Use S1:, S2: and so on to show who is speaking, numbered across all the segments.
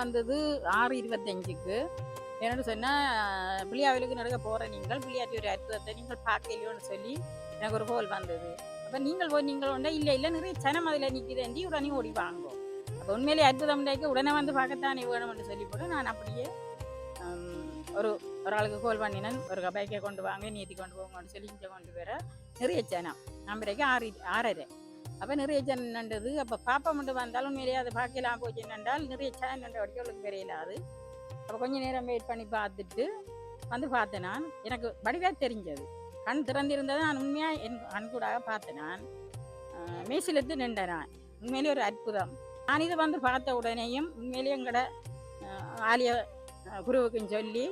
S1: வந்தது ஆறு இருபத்தஞ்சுக்கு. என்னென்னு சொன்னால் பிள்ளையாவிலுக்கு நடக்க போகிற நீங்கள். பிள்ளையாட்டி ஒரு அற்புதத்தை நீங்கள் பார்க்கலையோன்னு சொல்லி எனக்கு ஒரு கோல் வந்தது. அப்போ நீங்கள் போய் நீங்கள் உண்டா இல்லை இல்லை நிறைய சனம் அதில் நிற்கிறேன்டி உடனே ஓடி வாங்கும் அப்போ உண்மையிலே அற்புதம் உண்டாக்கி உடனே வந்து பார்க்கத்தானே வேணும்னு சொல்லி போட்டு நான் அப்படியே ஒரு ஒரு ஆளுக்கு கோல் பண்ணினேன். ஒரு பைக்கை கொண்டு வாங்க நீத்தி கொண்டு போங்கன்னு சொல்லி இங்கே கொண்டு வர. நிறைய சனம். நம்பரைக்கு ஆறு ஆறரை. அப்போ நிறைய ஜனம் நண்டது அப்போ பாப்பா மட்டும் வந்தாலும் உண்மையிலேயே அதை பார்க்கலாம் போச்சு. நின்றால் நிறைய சேனல் நண்ட வரைக்கும் அவளுக்கு அது. அப்போ கொஞ்ச நேரம் வெயிட் பண்ணி பார்த்துட்டு வந்து பார்த்தேன் நான். எனக்கு வடிவாக தெரிஞ்சது. கண் திறந்திருந்தது நான் உண்மையாக என் கண்கூடாக பார்த்தேன் நான். மேசிலத்து நின்றேன் நான். உண்மையிலேயே ஒரு அற்புதம். நான் இதை வந்து பார்த்த உடனேயும் உண்மையிலேயே எங்களோட ஆலிய ஆலய சொல்லி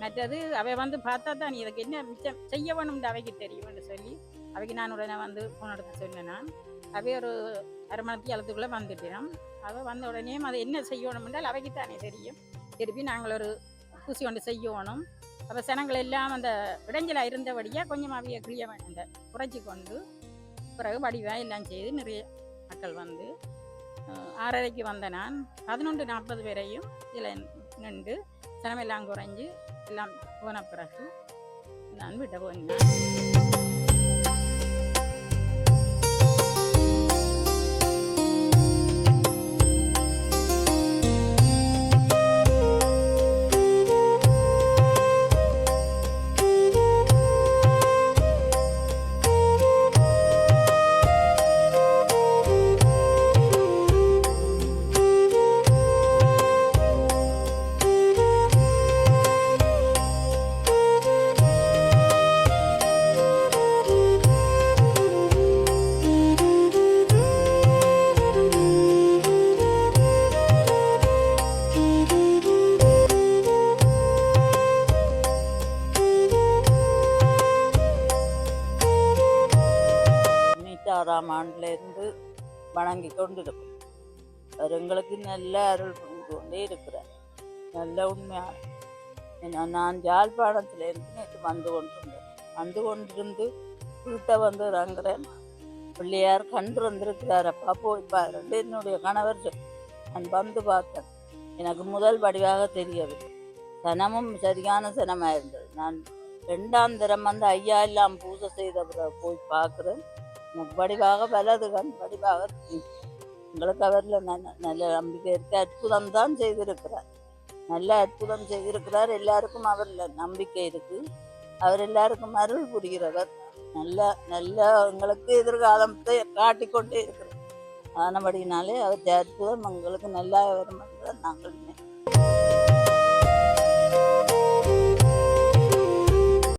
S1: மற்றது அவை வந்து பார்த்தா தான் நீ இதுக்கு என்ன மிச்சம் செய்ய வேணும்னு அவைக்கு தெரியும்னு சொல்லி அவைக்கு நான் உடனே வந்து ஃபோன் எடுத்து சொன்னேன் நான். அவை ஒரு அரை மணி அளத்துக்குள்ளே வந்துட்டோம் அவள் வந்த உடனே அதை என்ன செய்யணும்ன்றால் அவைக்கு தானே தெரியும். திருப்பி நாங்கள் ஒரு ஊசி கொண்டு செய்யணும். அப்போ சனங்கள் எல்லாம் அந்த இடைஞ்சலாக இருந்தபடியாக கொஞ்சம் அவைய கிளிய அந்த குறைச்சி கொண்டு பிறகு வடிவாக எல்லாம் செய்து நிறைய மக்கள் வந்து ஆறரைக்கு வந்த நான். பதினொன்று நாற்பது பேரையும் இதில் நின்று சனமெல்லாம் குறைஞ்சு எல்லாம் போன பிறகு நான் விட போனேன்
S2: தொண்ணூத்தாறாம் ஆண்டுலேருந்து வணங்கி கொண்டிருக்கும். அவர் எங்களுக்கு நல்ல அருள் புரிந்து கொண்டே இருக்கிறார். நல்ல உண்மையான ஏன்னா நான் யாழ்ப்பாணத்திலேருந்து நேற்று வந்து கொண்டிருந்தேன். வந்து கொண்டிருந்து வீட்டை வந்து இறங்குறேன் பிள்ளையார் கண்டு வந்திருக்கிறார். அப்பா போய் பாருண்டு என்னுடைய கணவர் நான் வந்து பார்த்தேன். எனக்கு முதல் வடிவாக தெரியவில்லை. சனமும் சரியான சனமாக இருந்தது நான் ரெண்டாம் தரம் வந்து ஐயா எல்லாம் பூஜை செய்த போய் பார்க்குறேன். முப்படிவாக வலது கண் வடிவாக இருக்கு. அவரில் நல்ல நம்பிக்கை இருக்கு. அற்புதம் தான் செய்திருக்கிறார். நல்ல அற்புதம் செய்திருக்கிறார். எல்லாருக்கும் அவரில் நம்பிக்கை இருக்கு. அவர் எல்லாருக்கும் அருள் புரிகிறவர். நல்ல நல்ல எங்களுக்கு எதிர்காலத்தை காட்டிக்கொண்டே இருக்கிறார். ஆனபடினாலே அவர் அற்புதம் எங்களுக்கு நல்லா வரும் நாங்கள் நினை-